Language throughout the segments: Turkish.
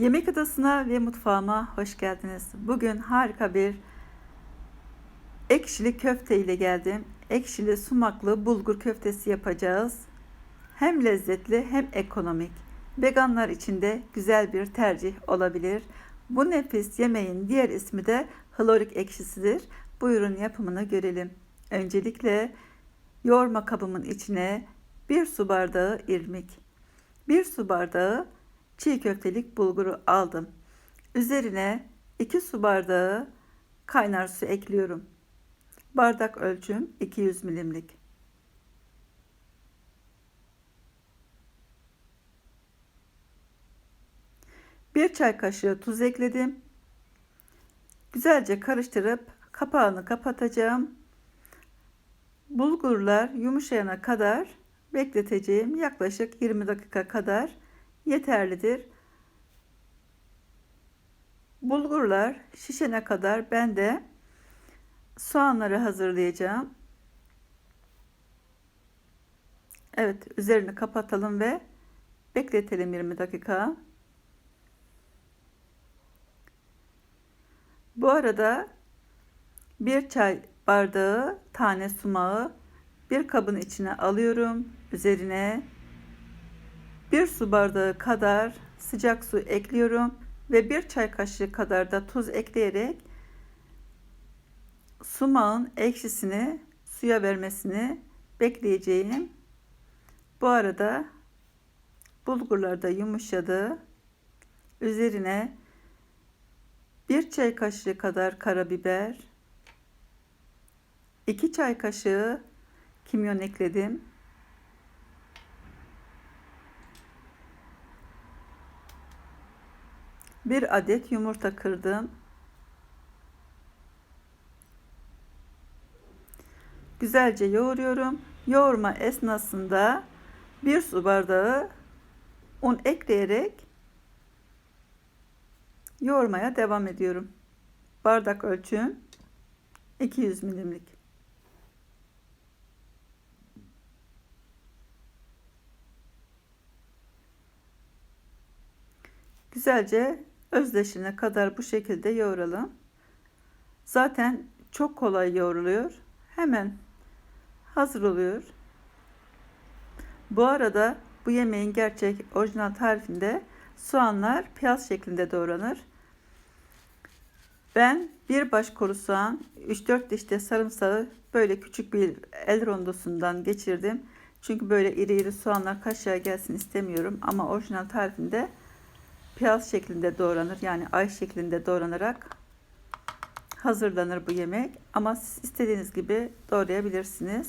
Yemek odasına ve mutfağıma hoş geldiniz. Bugün harika bir ekşili köfte ile geldim. Ekşili sumaklı bulgur köftesi yapacağız. Hem lezzetli hem ekonomik. Veganlar için de güzel bir tercih olabilir. Bu nefis yemeğin diğer ismi de halorik ekşisidir. Buyurun yapımını görelim. Öncelikle yoğurma kabımın içine bir su bardağı irmik, bir su bardağı çiğ köftelik bulguru aldım. Üzerine 2 su bardağı kaynar su ekliyorum. Bardak ölçüm 200 milimlik. Bir çay kaşığı tuz ekledim. Güzelce karıştırıp kapağını kapatacağım. Bulgurlar yumuşayana kadar bekleteceğim. Yaklaşık 20 dakika kadar yeterlidir. Bulgurlar şişene kadar ben de soğanları hazırlayacağım. Evet, üzerini kapatalım ve bekletelim 20 dakika. Bu arada bir çay bardağı tane sumağı bir kabın içine alıyorum. Üzerine bir su bardağı kadar sıcak su ekliyorum ve bir çay kaşığı kadar da tuz ekleyerek sumağın ekşisini suya vermesini bekleyeceğim. Bu arada bulgurlar da yumuşadı. Üzerine bir çay kaşığı kadar karabiber, iki çay kaşığı kimyon ekledim. Bir adet yumurta kırdım. Güzelce yoğuruyorum. Yoğurma esnasında bir su bardağı un ekleyerek yoğurmaya devam ediyorum. Bardak ölçüm 200 milimlik. Güzelce özdeşine kadar bu şekilde yoğuralım. Zaten çok kolay yoğruluyor. Hemen hazır oluyor. Bu arada bu yemeğin gerçek orijinal tarifinde soğanlar piyaz şeklinde doğranır. Ben bir baş koru soğan, 3-4 diş de sarımsağı böyle küçük bir el rondosundan geçirdim. Çünkü böyle iri iri soğanlar kaşığa gelsin istemiyorum. Ama orijinal tarifinde piyaz şeklinde doğranır. Yani ay şeklinde doğranarak hazırlanır bu yemek. Ama siz istediğiniz gibi doğrayabilirsiniz.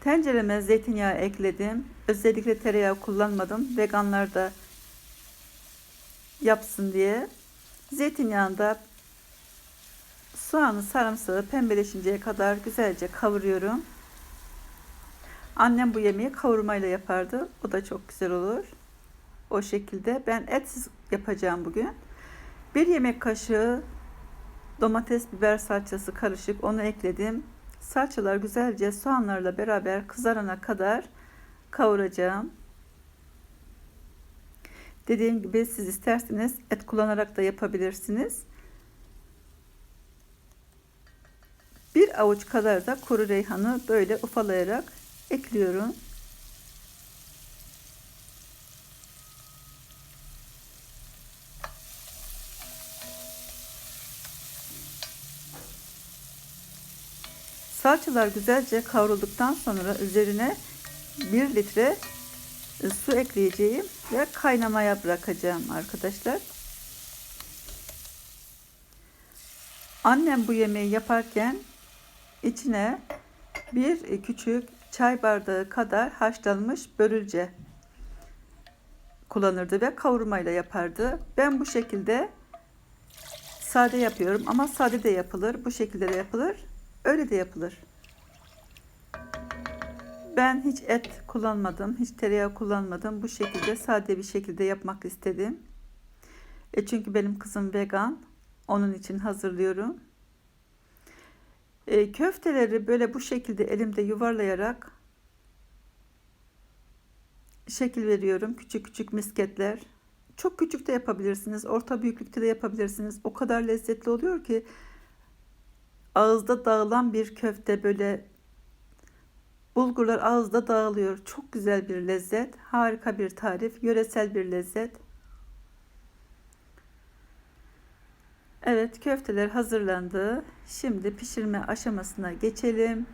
Tencereme zeytinyağı ekledim. Özellikle tereyağı kullanmadım. Veganlar da yapsın diye. Zeytinyağında soğanı, sarımsağı pembeleşinceye kadar güzelce kavuruyorum. Annem bu yemeği kavurmayla yapardı. O da çok güzel olur. O şekilde. Ben etsiz yapacağım bugün. Bir yemek kaşığı domates biber salçası karışık onu ekledim. Salçalar güzelce soğanlarla beraber kızarana kadar kavuracağım. Dediğim gibi siz isterseniz et kullanarak da yapabilirsiniz. Bir avuç kadar da kuru reyhanı böyle ufalayarak ekliyorum. Salçalar güzelce kavrulduktan sonra üzerine 1 litre su ekleyeceğim ve kaynamaya bırakacağım arkadaşlar. Annem bu yemeği yaparken içine bir küçük çay bardağı kadar haşlanmış börülce kullanırdı ve kavurmayla yapardı. Ben bu şekilde sade yapıyorum ama sade de yapılır. Bu şekilde de yapılır. Öyle de yapılır. Ben hiç et kullanmadım, hiç tereyağı kullanmadım. Bu şekilde sade bir şekilde yapmak istedim. E çünkü benim kızım vegan. Onun için hazırlıyorum. E, köfteleri böyle bu şekilde elimde yuvarlayarak şekil veriyorum. Küçük küçük misketler. Çok küçük de yapabilirsiniz, orta büyüklükte de yapabilirsiniz. O kadar lezzetli oluyor ki ağızda dağılan bir köfte böyle bulgurlar ağızda dağılıyor. Çok güzel bir lezzet, harika bir tarif, yöresel bir lezzet. Evet, köfteler hazırlandı. Şimdi pişirme aşamasına geçelim.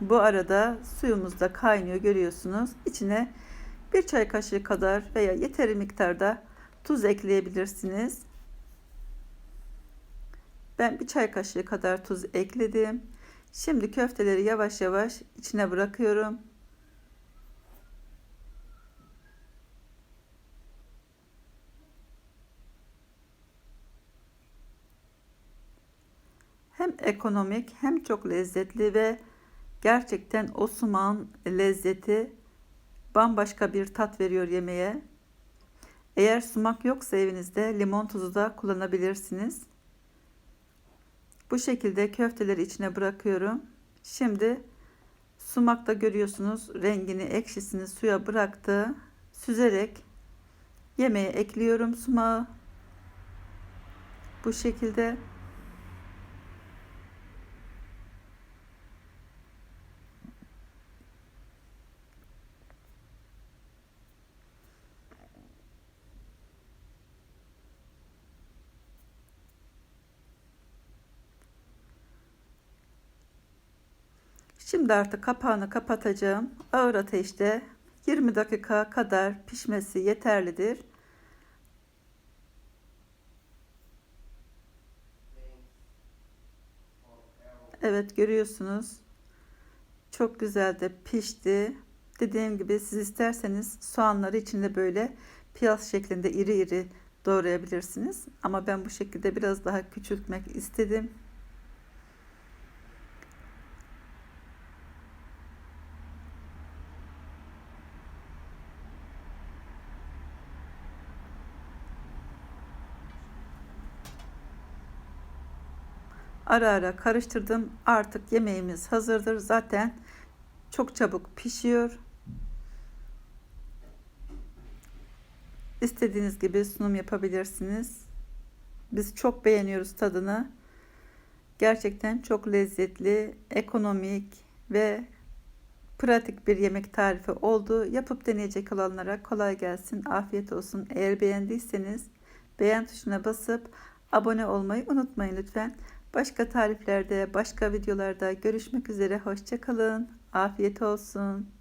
Bu arada suyumuz da kaynıyor görüyorsunuz. İçine bir çay kaşığı kadar veya yeteri miktarda tuz ekleyebilirsiniz. Ben bir çay kaşığı kadar tuz ekledim. Şimdi köfteleri yavaş yavaş içine bırakıyorum. Hem ekonomik hem çok lezzetli ve gerçekten o sumağın lezzeti bambaşka bir tat veriyor yemeğe. Eğer sumak yoksa evinizde limon tuzu da kullanabilirsiniz. Bu şekilde köfteleri içine bırakıyorum. Şimdi sumakta görüyorsunuz rengini, ekşisini suya bıraktı. Süzerek yemeğe ekliyorum sumağı. Bu şekilde Şimdi artık kapağını kapatacağım. Ağır ateşte 20 dakika kadar pişmesi yeterlidir. Evet görüyorsunuz. Çok güzel de pişti. Dediğim gibi siz isterseniz soğanları içinde böyle piyaz şeklinde iri iri doğrayabilirsiniz. Ama ben bu şekilde biraz daha küçültmek istedim. Ara ara karıştırdım. Artık yemeğimiz hazırdır. Zaten çok çabuk pişiyor. İstediğiniz gibi sunum yapabilirsiniz. Biz çok beğeniyoruz tadını. Gerçekten çok lezzetli, ekonomik ve pratik bir yemek tarifi oldu. Yapıp deneyecek olanlara kolay gelsin, afiyet olsun. Eğer beğendiyseniz beğen tuşuna basıp abone olmayı unutmayın lütfen. Başka tariflerde, başka videolarda görüşmek üzere. Hoşçakalın. Afiyet olsun.